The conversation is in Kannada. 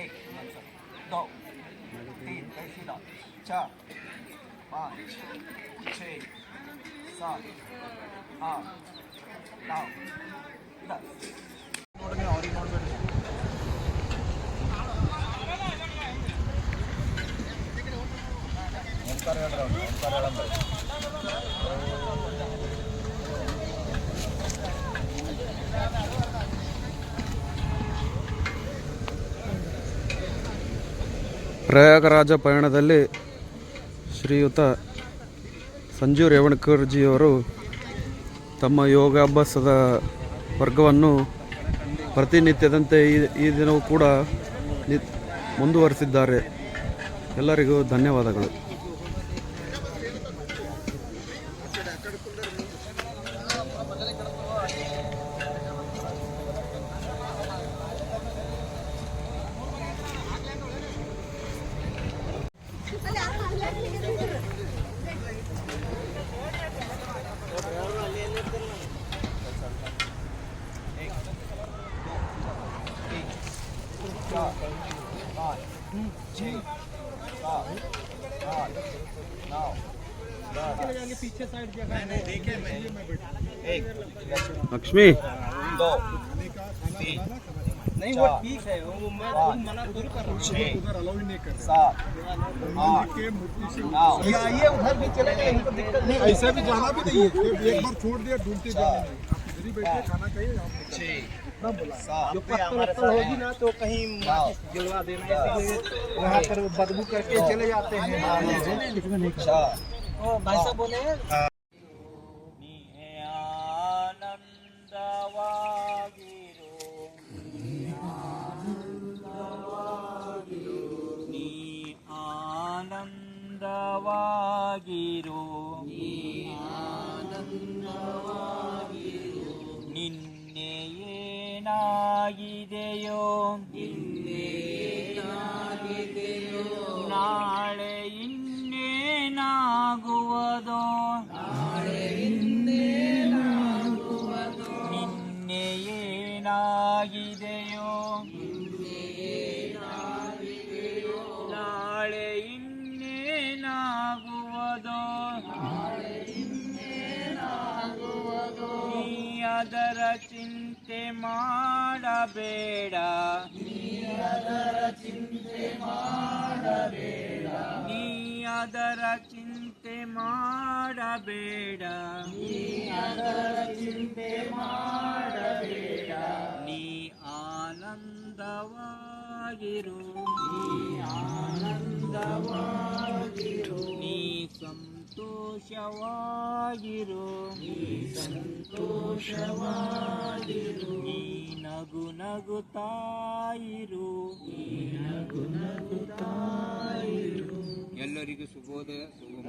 एक दो तीन कैसी दो चार पाँच छः सात आठ नौ दस ಪ್ರಯಾಗರಾಜ ಪಯಣದಲ್ಲಿ ಶ್ರೀಯುತ ಸಂಜೀವ್ ರೇವಣಕರ್ಜಿಯವರು ತಮ್ಮ ಯೋಗಾಭ್ಯಾಸದ ವರ್ಗವನ್ನು ಪ್ರತಿನಿತ್ಯದಂತೆ ಈ ಈ ದಿನವೂ ಕೂಡ ಮುಂದುವರಿಸಿದ್ದಾರೆ. ಎಲ್ಲರಿಗೂ ಧನ್ಯವಾದಗಳು. लक्ष्मी। दो नहीं वो ठीक है वो मैं मना दूर कर रहा हूँ। उधर अलाउ नहीं कर उधर भी चले गए दिक्कत नहीं। ऐसा भी जाना भी नहीं है एक बार छोड़ दिया ढूंढते जाना नहीं आप इधर ही बैठे खाना खाइए आप छः सात जो पत्तल वत्तल होगी ना तो कहीं नौ जलवा देना इसलिए वहाँ पर बदबू करके चले जाते हैं चार ओ भाई साहब बोले ನೀ ಆನಂದವಾಗಿರು ನಿನ್ನೆ ಏನಾಗಿದೆಯೋ ನಾಳೆ ಇನ್ನೇನಾಗುವುದೋ? ನಿನ್ನೆ ಏನಾಗಿದೆಯೋ? ಅದರ ಚಿಂತೆ ಮಾಡಬೇಡ. ನೀ ಅದರ ಚಿಂತೆ ಮಾಡಬೇಡ. ನೀ ಆನಂದವಾಗಿರು. ನೀ ಸಂತೋಷವಾಗಿರು. ನೀ ನಗು ನಗುತ್ತಾಯಿರು ಎಲ್ಲರಿಗೂ ಶುಭೋದಯ ಶುಭ